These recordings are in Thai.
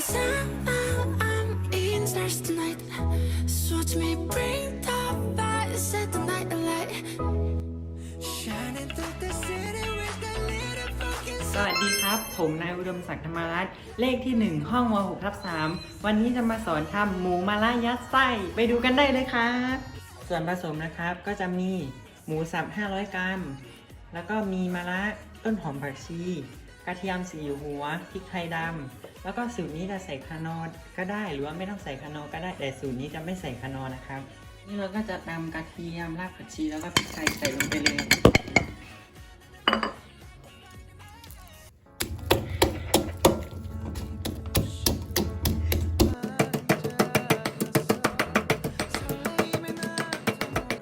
somehow I'm eating stars tonight. So watch me bring the fire, set the night alight. Shining through the city with a little fucking สวัสดีครับ ผมนายอุดมศักดิ์ธรรมรัตน์เลขที่ 1 ห้องว6ทับ3วันนี้จะมาสอนทำหมูมะระยัดไส้ ไปดูกันได้เลยครับ ส่วนผสมนะครับก็จะมีหมูสับ 500 กรัม แล้วก็มีมะระต้นหอมผักชี กระเทียมสีหัวพริกไทยดำ แล้วก็สูตรนี้จะใส่คานอก็ได้หรือว่าไม่ต้องใส่คานอก็ได้แต่สูตรนี้จะไม่ใส่คานอนะครับ นี่เราก็จะนำกระเทียมรากผักชีแล้วก็พริกไทยใส่ลงไปเลย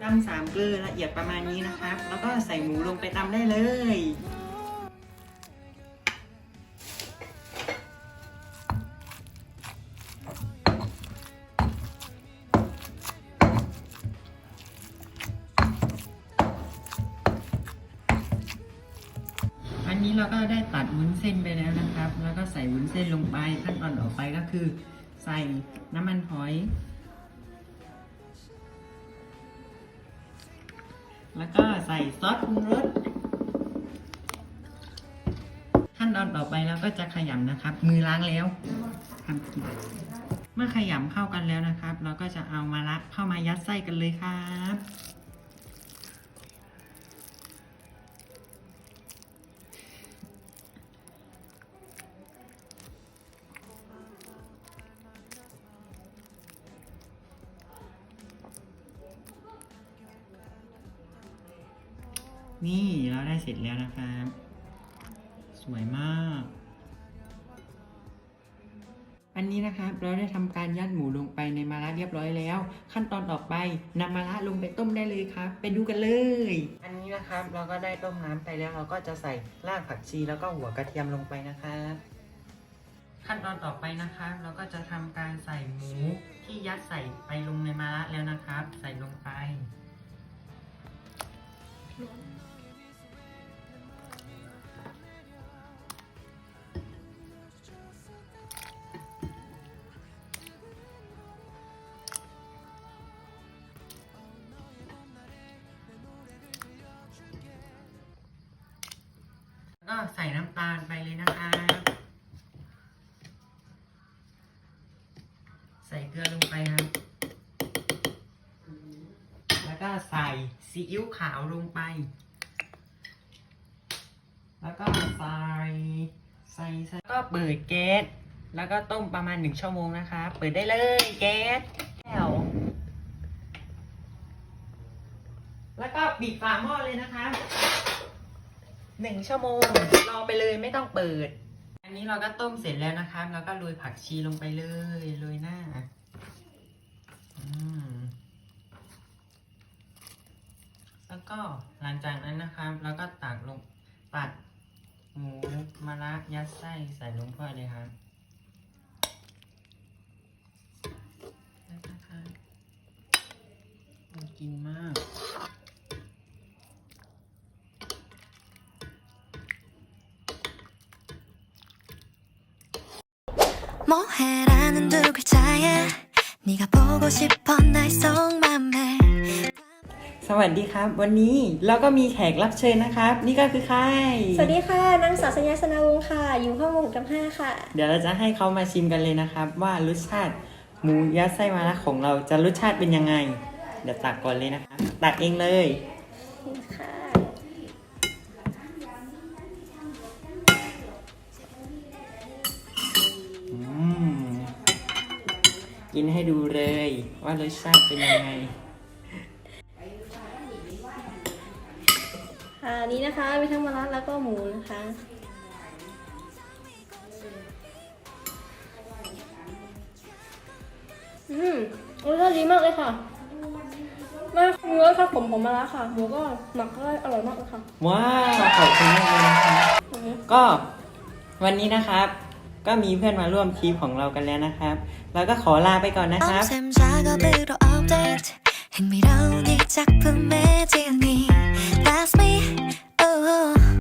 ตำสามเกลือละเอียดประมาณนี้นะครับ แล้วก็ใส่หมูลงไปตำได้เลย เส้นไปแล้วนะครับ แล้วก็ใส่วุ้นเส้นลงไปขั้นตอนต่อไปก็คือ ใส่น้ำมันหอย แล้วก็ใส่ซอสปรุงรสขั้นตอนต่อไปเราก็จะขยำนะครับ มือล้างแล้วทำผิดเมื่อขยำเข้ากันแล้วนะครับ เราก็จะเอามาละเข้ามายัดไส้กันเลยครับ นี่เราได้เสร็จแล้วนะครับ สวยมาก อันนี้นะครับเราได้ทำการยัดหมูลงไปในมาระเรียบร้อยแล้ว ขั้นตอนต่อไปนำมาระลงไปต้มได้เลยครับ ไปดูกันเลย อันนี้นะครับเราก็ได้ต้มน้ำไปแล้วเราก็จะใส่รากผักชีแล้วก็หัวกระเทียมลงไปนะครับขั้นตอนต่อไปนะครับ เราก็จะทำการใส่หมูที่ยัดใส่ไปลงในมาระแล้วนะครับ ใส่ลงไป ใส่น้ำตาลไปเลยนะคะใส่เกลือลงไปครับ แล้วก็ใส่ซีอิ๊วขาวลงไป แล้วก็ใส่ใส่ใส่ก็เปิดแก๊ส แล้วก็ต้มประมาณหนึ่งชั่วโมงนะคะ เปิดได้เลยแก๊สแล้วแล้วก็ปิดฝาหม้อเลยนะคะ หนึ่งชั่วโมงรอไปเลยไม่ต้องเปิด อันนี้เราก็ต้มเสร็จแล้วนะครับแล้วก็โรยผักชีลงไปเลยโรยหน้าแล้วก็หลังจากนั้นนะครับแล้วก็ตักลงตัดหมูมะระยัดไส้ใส่ลงไปเลยครับนะคะน่ากินมาก 뭐해라는 두 글자에 네가 보고 싶어 날 속맘을 สวัสดีครับ วันนี้เราก็มีแขกรับเชิญนะครับ นี่ก็คือใคร สวัสดีค่ะ นางสาวสัญญาสนาวงศ์ค่ะ อยู่ห้องหกกับห้าค่ะ เดี๋ยวเราจะให้เขามาชิมกันเลยนะครับ ว่ารสชาติหมูยัดไส้มาละของเราจะรสชาติเป็นยังไง เดี๋ยวตักก่อนเลยนะครับตักเองเลย นให้ดูเลย ว่ารสชาติเป็นยังไงค่ะอันนี้นะคะมีทั้งมะระแล้วก็หมูนะคะอืมรสชาติดีมากเลยค่ะมากเนื้อค่ะผมของมะระค่ะ หมูก็หมักได้อร่อยมากเลยค่ะ ว้าวขอบคุณมากเลยนะครับอือฮึก็วันนี้นะครับ ก็มีเพื่อนมาร่วมทีมของเรากันแล้วนะครับ แล้วก็ขอลาไปก่อนนะครับ 밤샘 작업으로 update 흥미로운 이 작품의 진이 That's me oh